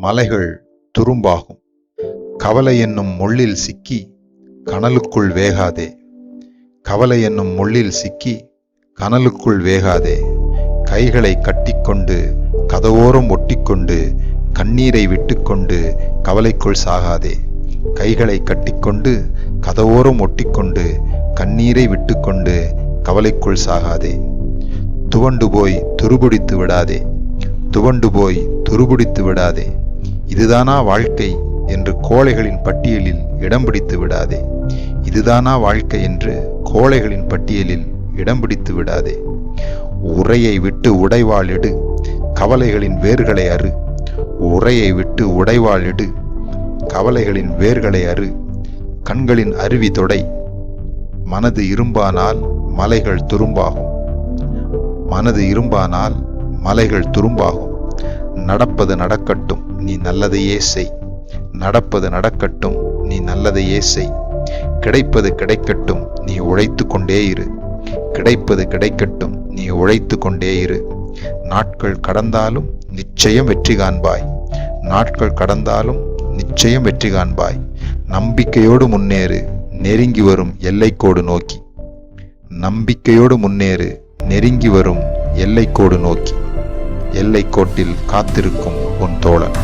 மலைகள் துரும்பாகும். கவலை என்னும் முள்ளில் சிக்கி கனலுக்குள் வேகாதே. கவலை என்னும் முள்ளில் சிக்கி கனலுக்குள் வேகாதே. கைகளை கட்டிக்கொண்டு கதவோரம் ஒட்டிக்கொண்டு கண்ணீரை விட்டுக்கொண்டு கவலைக்குள் சாகாதே. கைகளை கட்டிக்கொண்டு கதவோரம் ஒட்டிக்கொண்டு கண்ணீரை விட்டுக்கொண்டு கவலைக்குள் சாகாதே. துவண்டு போய் துருபிடித்து விடாதே. துவண்டு போய் துருபிடித்து விடாதே. இதுதானா வாழ்க்கை என்று கோழைகளின் பட்டியலில் இடம் பிடித்து விடாதே. இதுதானா வாழ்க்கை என்று கோழைகளின் பட்டியலில் இடம் பிடித்து விடாதே. உரையை விட்டு உடைவாள் எடு கவலைகளின் வேர்களை அறு. உரையை விட்டு உடைவாள் எடு கவலைகளின் வேர்களை அறு. கண்களின் அருவி தொடை மனது இரும்பானால் மலைகள் துரும்பாகும். மனது இரும்பானால் மலைகள் துரும்பாகும். நடப்பது நடக்கட்டும். நீ நல்லதையே செய். நடப்பது நடக்கட்டும் நீ நல்லதையே செய். கிடைப்பது கிடைக்கட்டும் நீ உழைத்து கொண்டே இரு. கிடைப்பது கிடைக்கட்டும் நீ உழைத்து கொண்டே இரு. நாட்கள் கடந்தாலும் நிச்சயம் வெற்றி காண்பாய். நாட்கள் கடந்தாலும் நிச்சயம் வெற்றி காண்பாய். நம்பிக்கையோடு முன்னேறு நெருங்கி வரும் எல்லைக்கோடு நோக்கி. நம்பிக்கையோடு முன்னேறு நெருங்கி வரும் எல்லைக்கோடு நோக்கி. எல்லைக்கோட்டில் காத்திருக்கும் உன் தோழன்.